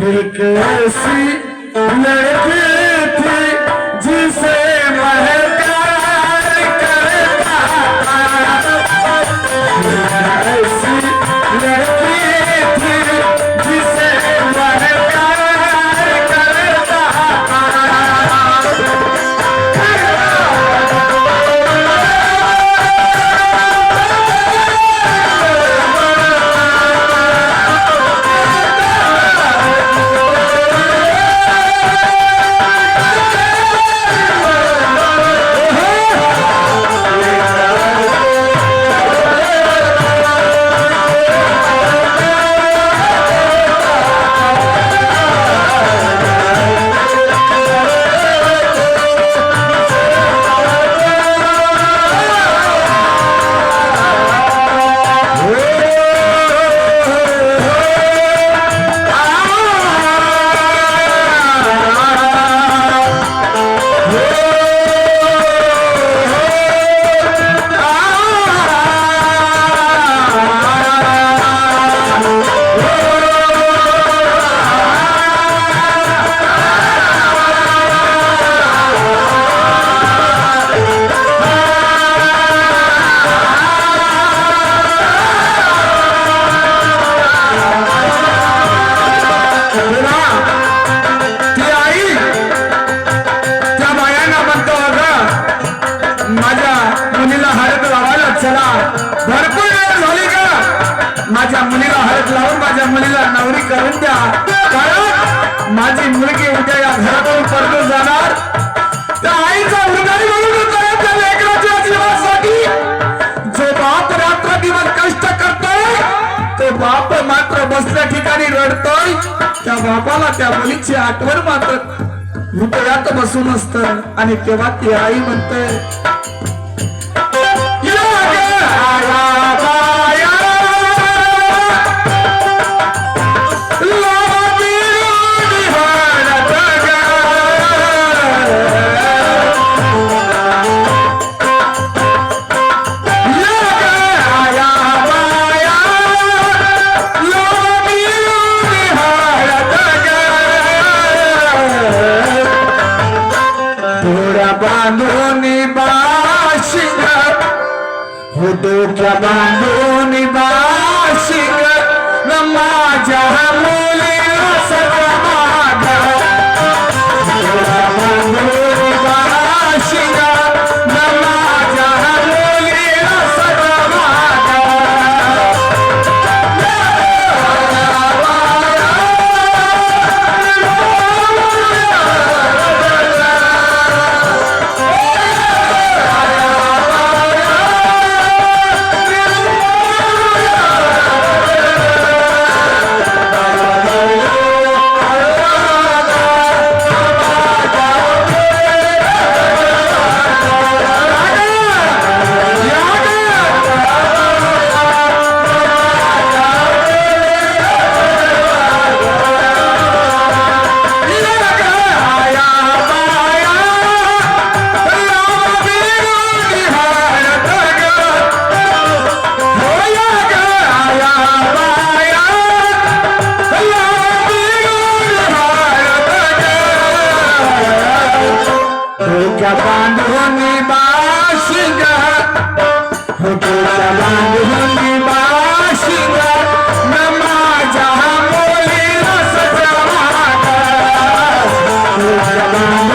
Mere kaisi lagti hai? माझ्या मुलीला हळद लावून माझ्या मुलीला नवरी करून द्या. कारण माझी मुलगी उद्या या घरातून परतून जाणार. त्या आईचा उदारी जो बाप रात्र दिवस कष्ट करतोय तो बाप मात्र बसल्या ठिकाणी रडतोय. त्या बापाला त्या मुलीची आठवण मात्र हृदयात बसून असत. आणि तेव्हा ती आई म्हणते বাঁধনি বাসিগা। হুদু কে বাঁধনি বাসিগা। নমাজ হামে बांधून बाशिंग